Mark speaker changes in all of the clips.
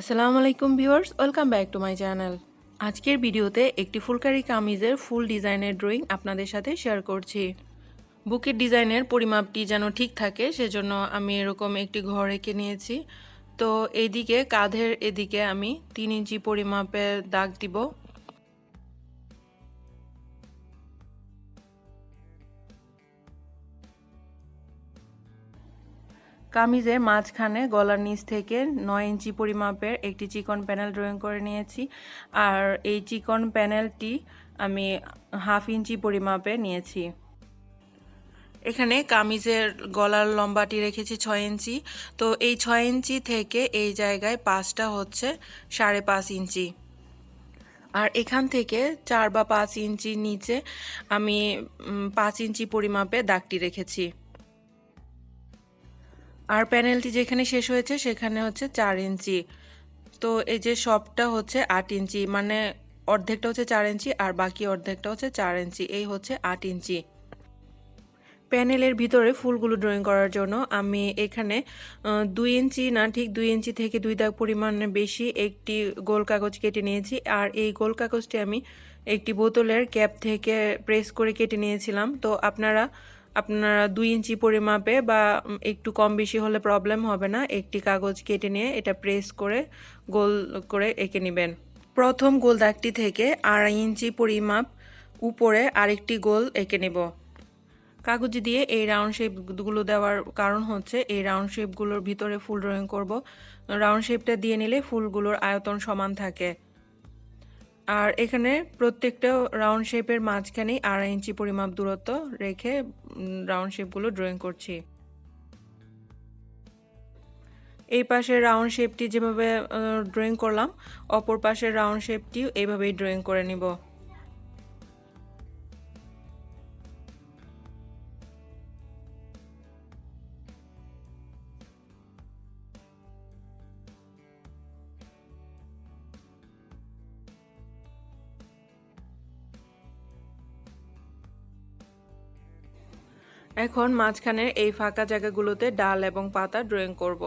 Speaker 1: আসসালামু আলাইকুম viewers, welcome back to my channel. আজকের ভিডিওতে একটি ফুলকারি কামিজের ফুল ডিজাইনের ড্রয়িং আপনাদের সাথে শেয়ার করছি। বুকের ডিজাইনের পরিমাপটি যেন ঠিক থাকে, সেজন্য আমি এরকম একটি ঘর এঁকে নিয়েছি। তো এইদিকে কাঁধের এদিকে আমি তিন ইঞ্চি পরিমাপে দাগ দিব। কামিজের মাঝখানে গলার নিচ থেকে নয় ইঞ্চি পরিমাপের একটি চিকন প্যানেল ড্রয়িং করে নিয়েছি। আর এই চিকন প্যানেলটি আমি হাফ ইঞ্চি পরিমাপে নিয়েছি। এখানে কামিজের গলার লম্বাটি রেখেছি ছয় ইঞ্চি। তো এই ছয় ইঞ্চি থেকে এই জায়গায় পাঁচটা হচ্ছে সাড়ে পাঁচ ইঞ্চি। আর এখান থেকে চার বা পাঁচ ইঞ্চি নিচে আমি পাঁচ ইঞ্চি পরিমাপে দাগটি রেখেছি। আর প্যানেলটি যেখানে শেষ হয়েছে, সেখানে হচ্ছে চার ইঞ্চি। তো এই যে সবটা হচ্ছে আট ইঞ্চি মানে অর্ধেকটা হচ্ছে চার ইঞ্চি আর বাকি অর্ধেকটা হচ্ছে চার ইঞ্চি। এই হচ্ছে আট ইঞ্চি। প্যানেলের ভিতরে ফুলগুলো ড্রয়িং করার জন্য আমি এখানে দুই ইঞ্চি না ঠিক দুই ইঞ্চি থেকে দুই দাগ পরিমাণে বেশি একটি গোল কাগজ কেটে নিয়েছি। আর এই গোল কাগজটি আমি একটি বোতলের ক্যাপ থেকে প্রেস করে কেটে নিয়েছিলাম। তো আপনারা আপনারা দুই ইঞ্চি পরিমাপে বা একটু কম বেশি হলে প্রবলেম হবে না। একটি কাগজ কেটে নিয়ে এটা প্রেস করে, গোল করে এঁকে নেবেন। প্রথম গোল দাগটি থেকে আড়াই ইঞ্চি পরিমাপ উপরে আরেকটি গোল এঁকে নেব। কাগজ দিয়ে এই রাউন্ড শেপগুলো দেওয়ার কারণ হচ্ছে, এই রাউন্ড শেপগুলোর ভিতরে ফুল ড্রয়িং করব। রাউন্ড শেপটা দিয়ে নিলে ফুলগুলোর আয়তন সমান থাকে। আর এখানে প্রত্যেকটা রাউন্ড শেপের মাঝখানেই আড়াই ইঞ্চি পরিমাপ দূরত্ব রেখে রাউন্ড শেপগুলো ড্রয়িং করছি। এই পাশের রাউন্ড শেপটি যেভাবে ড্রয়িং করলাম, অপর পাশের রাউন্ড শেপটিও এইভাবেই ড্রয়িং করে নিব। এখন মাঝখানের এই ফাঁকা জায়গাগুলোতে ডাল এবং পাতা ড্রয়িং করব।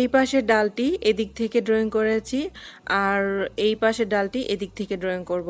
Speaker 1: এই পাশের ডালটি এদিক থেকে ড্রয়িং করেছি, আর এই পাশের ডালটি এদিক থেকে ড্রয়িং করব।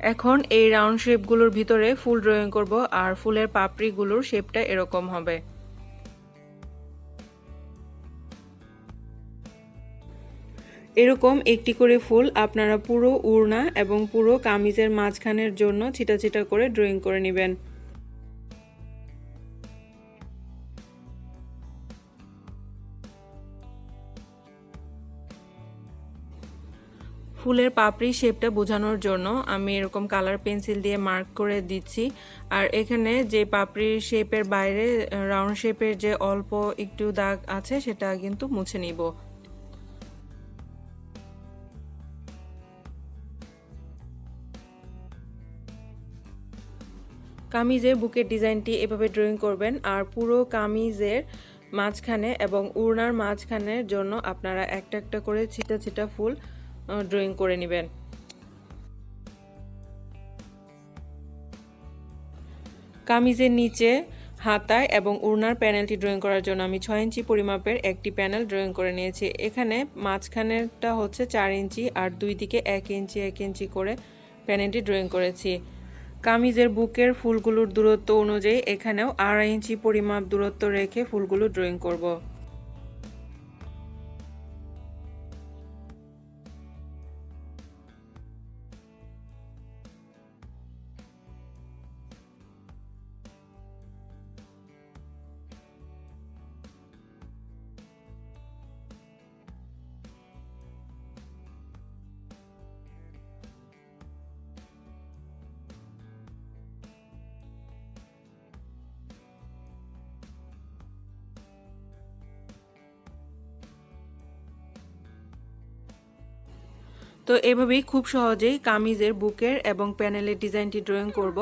Speaker 1: এখন এই রাউন্ড শেপগুলোর ভিতরে ফুল ড্রয়িং করব আর ফুলের পাপড়িগুলোর শেপটা এরকম হবে। এরকম একটি করে ফুল আপনারা পুরো উড়না এবং পুরো কামিজের মাঝখানের জন্য ছিটা ছিটা করে ড্রয়িং করে নেবেন। ফুলের পাপড়ি শেপটা বোঝানোর জন্য আমি এরকম কালার পেন্সিল দিয়ে মার্ক করে দিচ্ছি। আর এখানে যে পাপড়ির শেপের বাইরে, রাউন্ড শেপের যে অল্প একটু দাগ আছে, সেটা কিন্তু মুছে নিব। কামিজের বুকের ডিজাইনটি এভাবে ড্রয়িং করবেন, আর পুরো কামিজের মাঝখানে এবং উড়নার মাঝখানের জন্য আপনারা একটা একটা করে ছিটা ছিটা ফুল ড্রয়িং করে নেবেন। কামিজের নিচে হাতায় এবং উড়নার প্যানেলটি ড্রয়িং করার জন্য আমি ছয় ইঞ্চি পরিমাপের একটি প্যানেল ড্রয়িং করে নিয়েছি। এখানে মাঝখানেরটা হচ্ছে চার ইঞ্চি আর দুই দিকে এক ইঞ্চি এক ইঞ্চি করে প্যানেলটি ড্রয়িং করেছি। কামিজের বুকের ফুলগুলোর দূরত্ব অনুযায়ী এখানেও আড়াই ইঞ্চি পরিমাপ দূরত্ব রেখে ফুলগুলো ড্রয়িং করব। তো এভাবেই খুব সহজেই কামিজের বুকের এবং প্যানেলের ডিজাইনটি ড্রয়িং করব।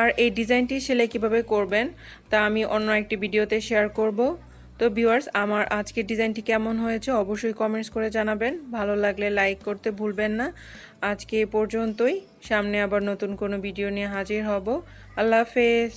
Speaker 1: আর এই ডিজাইনটি সেলাই কীভাবে করবেন তা আমি অন্য একটি ভিডিওতে শেয়ার করব। তো ভিউয়ার্স আমার আজকের ডিজাইনটি কেমন হয়েছে অবশ্যই কমেন্টস করে জানাবেন। ভালো লাগলে লাইক করতে ভুলবেন না। আজকে এ পর্যন্তই। সামনে আবার নতুন কোনো ভিডিও নিয়ে হাজির হব। আল্লাহ হাফেজ।